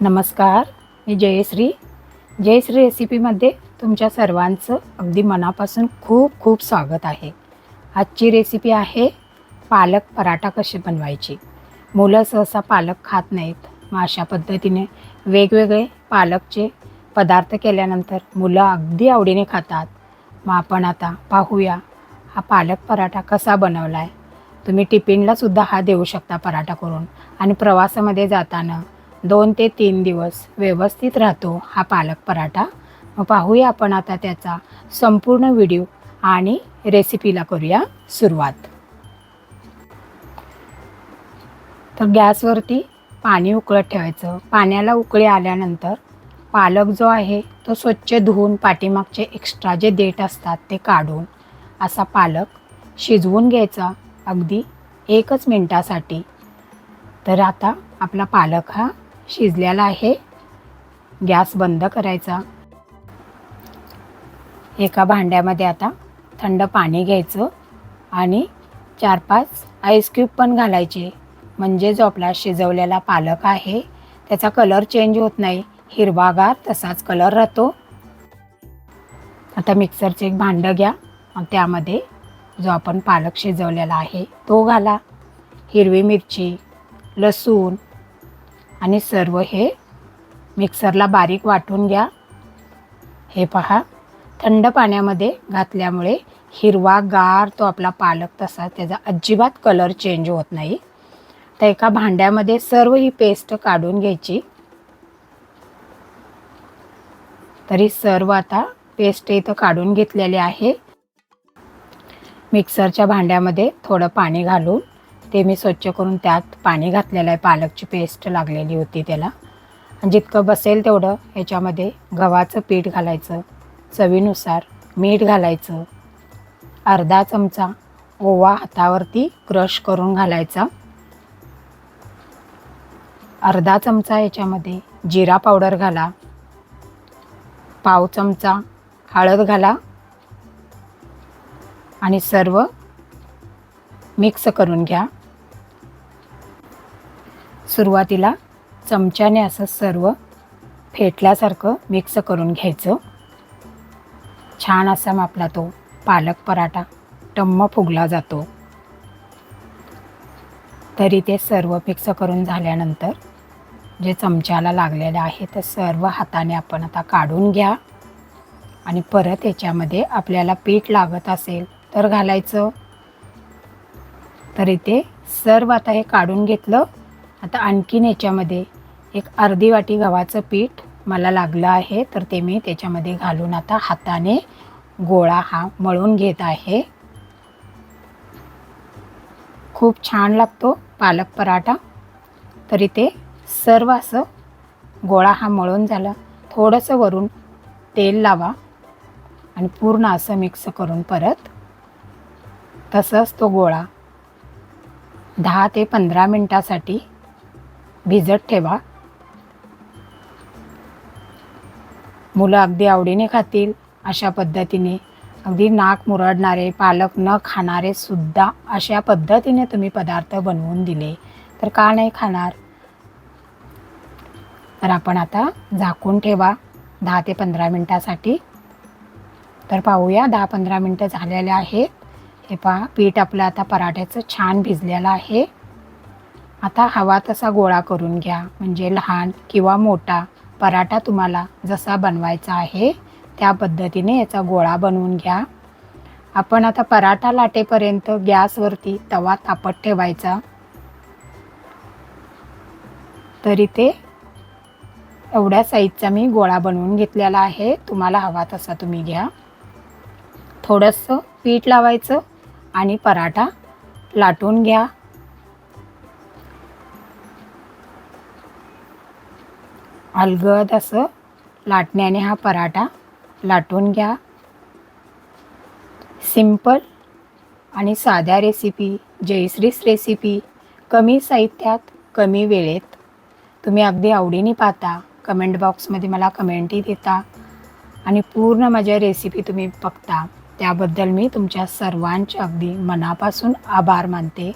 नमस्कार मी जयश्री. जयश्री रेसिपीमध्ये तुमच्या सर्वांचं अगदी मनापासून खूप खूप स्वागत आहे. आजची रेसिपी आहे पालक पराठा कशी बनवायची? मुलं सहसा पालक खात नाहीत. मग अशा पद्धतीने वेगवेगळे पालकचे पदार्थ केल्यानंतर मुलं अगदी आवडीने खातात. मग आपण आता पाहूया हा पालक पराठा कसा बनवला आहे तुम्ही टिफिनलासुद्धा हा देऊ शकता पराठा करून. आणि प्रवासामध्ये जाताना दोन ते तीन दिवस व्यवस्थित राहतो हा पालक पराठा. मग पाहूया आपण आता त्याचा संपूर्ण व्हिडिओ आणि रेसिपीला करूया सुरुवात. तर गॅसवरती पाणी उकळत ठेवायचं. पाण्याला उकळी आल्यानंतर पालक जो आहे तो स्वच्छ धुवून पाठीमागचे एक्स्ट्रा जे देठ असतात ते काढून असा पालक शिजवून घ्यायचा. अगदी एकच मिनटासाठी. तर आता आपला पालक हा शिजलेला आहे. गॅस बंद करायचा. एका भांड्यामध्ये आता थंड पाणी घ्यायचं आणि चार पाच आईस क्यूब पण घालायचे. म्हणजे जो आपला शिजवलेला पालक आहे. त्याचा कलर चेंज होत नाही. हिरवागार तसाच कलर राहतो. आता मिक्सरचं एक भांडं घ्या. त्यामध्ये जो आपण पालक शिजवलेला आहे तो घाला. हिरवी मिरची लसूण आणि सर्व हे मिक्सरला बारीक वाटून घ्या. हे पहा थंड पाण्यामध्ये घातल्यामुळे हिरवा गार तो आपला पालक तसा त्याचा अजिबात कलर चेंज होत नाही. तर एका भांड्यामध्ये सर्व ही पेस्ट काढून घ्यायची. तरी सर्व आता पेस्ट इथं काढून घेतलेले आहे. मिक्सरच्या भांड्यामध्ये थोडं पाणी घालून ते मी स्वच्छ करून त्यात पाणी घातलेलं आहे. पालकची पेस्ट लागलेली होती त्याला. आणि जितकं बसेल तेवढं ह्याच्यामध्ये गव्हाचं पीठ घालायचं चवीनुसार मीठ घालायचं अर्धा चमचा ओवा हातावरती क्रश करून घालायचा. अर्धा चमचा याच्यामध्ये जिरा पावडर घाला. पाव चमचा हळद घाला. आणि सर्व मिक्स करून घ्या. सुरुवातीला चमच्याने असं सर्व फेटल्यासारखं मिक्स करून घ्यायचं. छान असा मापला तो पालक पराठा. टम्म फुगला जातो. तरी ते सर्व मिक्स करून झाल्यानंतर जे चमच्याला लागलेले आहे ते सर्व हाताने आपण आता काढून घ्या. आणि परत याच्यामध्ये आपल्याला पीठ लागत असेल तर घालायचं. तर इथे सर्व आता हे काढून घेतलं. आता आणखीन याच्यामध्ये एक अर्धी वाटी गव्हाचं पीठ मला लागलं आहे तर ते मी त्याच्यामध्ये घालून आता हाताने गोळा हा मळून घेत आहे. खूप छान लागतो पालक पराठा. तरी ते सर्व असं गोळा हा मळून झाला. थोडंसं वरून तेल लावा आणि पूर्ण असं मिक्स करून परत तसंच तो गोळा दहा ते पंधरा मिनटासाठी भिजत ठेवा. मुलं अगदी आवडीने खातील अशा पद्धतीने. अगदी नाक मुरडणारे पालक न खाणारे सुद्धा अशा पद्धतीने तुम्ही पदार्थ बनवून दिले तर का नाही खाणार? तर आपण आता झाकून ठेवा दहा ते पंधरा मिनटासाठी. तर पाहूया दहा पंधरा मिनटं झालेले आहेत. हे पहा पीठ आपलं आता पराठ्याचं छान भिजलेलं आहे. आता हवा तसा गोळा करून घ्या म्हणजे लहान किंवा मोठा. पराठा तुम्हाला जसा बनवायचा आहे त्या पद्धतीने याचा गोळा बनवून घ्या. आपण आता पराठा लाटेपर्यंत गॅसवरती तवा तापत ठेवायचा. तरी ते एवढ्या साईजचा मी गोळा बनवून घेतलेला आहे. तुम्हाला हवा तसा तुम्ही घ्या. थोडंसं पीठ लावायचं आणि पराठा लाटून घ्या. अलगद असं लाटण्याने हा पराठा लाटून घ्या. सिंपल आणि साध्या रेसिपी जयश्रीस रेसिपी कमी साहित्यात कमी वेळेत. तुम्ही अगदी आवडीने पाहता. कमेंट बॉक्समध्ये मला कमेंटही देता आणि पूर्ण माझ्या रेसिपी तुम्ही बघता. त्याबद्दल मी तुमच्या सर्वांचे अगदी मनापासून आभार मानते.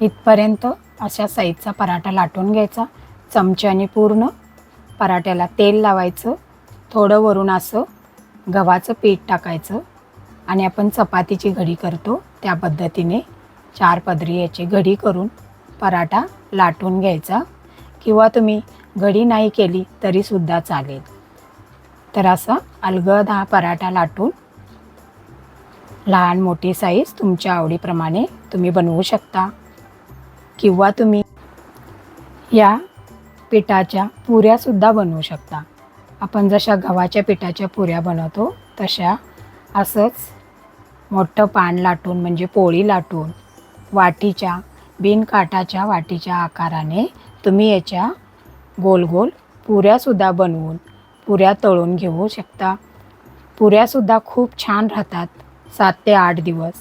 इथपर्यंत अशा साईजचा पराठा लाटून घ्यायचा. चमच्याने पूर्ण पराठ्याला तेल लावायचं. थोडं वरून असं गव्हाचं पीठ टाकायचं आणि आपण चपातीची घडी करतो. त्या पद्धतीने चार पदरी याची घडी करून पराठा लाटून घ्यायचा. किंवा तुम्ही घडी नाही केली तरीसुद्धा चालेल. तर असा अलगद हा पराठा लाटून लहान मोठी साईज तुमच्या आवडीप्रमाणे तुम्ही बनवू शकता. किंवा तुम्ही या पिठाच्या पुऱ्यासुद्धा बनवू शकता. आपण जशा गव्हाच्या पिठाच्या पुऱ्या बनवतो तशा असंच मोठं पान लाटून म्हणजे पोळी लाटून वाटीच्या बिनकाटाच्या वाटीच्या आकाराने तुम्ही याच्या गोल गोल पुऱ्यासुद्धा बनवून पुऱ्या तळून घेऊ शकता. पुऱ्यासुद्धा खूप छान राहतात सात ते आठ दिवस.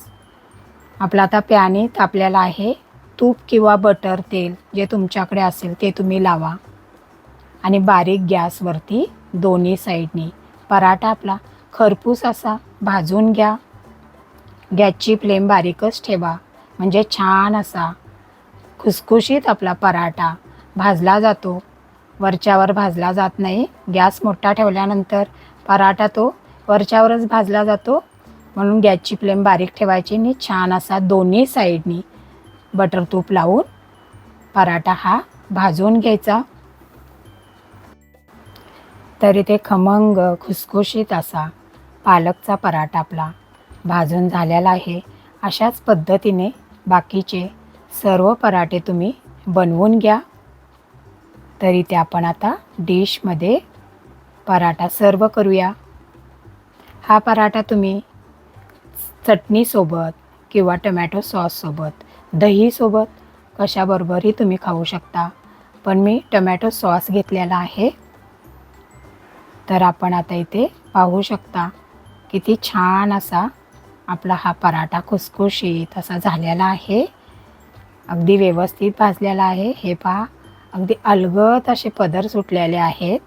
आपला आता प्याने तापलेला आहे तूप किंवा बटर तेल जे तुमच्याकडे असेल ते तुम्ही लावा. आणि बारीक गॅसवरती दोन्ही साईडनी पराठा आपला खरपूस असा भाजून घ्या. गॅसची फ्लेम बारीकच ठेवा. म्हणजे छान असा खुसखुशीत आपला पराठा भाजला जातो. वरच्यावर भाजला जात नाही. गॅस मोठा ठेवल्यानंतर पराठा तो वरच्यावरच भाजला जातो. म्हणून गॅसची फ्लेम बारीक ठेवायची आणि छान असा दोन्ही साईडनी बटर तूप लावून पराठा हा भाजून घ्यायचा. तर इथे खमंग खुसखुशीत असा पालकचा पराठा आपला भाजून झालेला आहे. अशाच पद्धतीने बाकीचे सर्व पराठे तुम्ही बनवून घ्या. तरी ते आपण आता डिशमध्ये पराठा सर्व करूया. हा पराठा तुम्ही चटणीसोबत किंवा टमॅटो सॉससोबत दहीसोबत कशाबरोबरही तुम्ही खाऊ शकता. पण मी टमॅटो सॉस घेतलेला आहे. तर आपण आता इथे पाहू शकता किती छान असा आपला हा पराठा खुसखुशीत असा झालेला आहे. अगदी व्यवस्थित भाजलेला आहे. हे पहा अगदी अलगत असे पदर सुटलेले आहेत.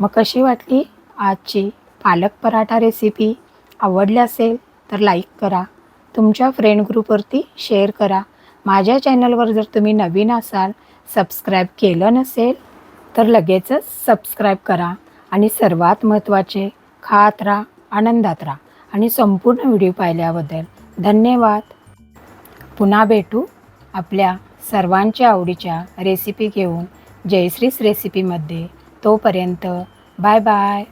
मग कशी वाटली आजची पालक पराठा रेसिपी आवडली असेल तर लाईक करा. तुमच्या फ्रेंड ग्रुपवरती शेअर करा. माझ्या चॅनलवर जर तुम्ही नवीन असाल सबस्क्राईब केलं नसेल तर लगेचच सबस्क्राईब करा आणि सर्वात महत्त्वाचे खात राहा आनंदात राहा आणि संपूर्ण व्हिडिओ पाहिल्याबद्दल धन्यवाद. पुन्हा भेटू आपल्या सर्वांच्या आवडीच्या रेसिपी घेऊन जयश्रीस रेसिपीमध्ये तोपर्यंत बाय बाय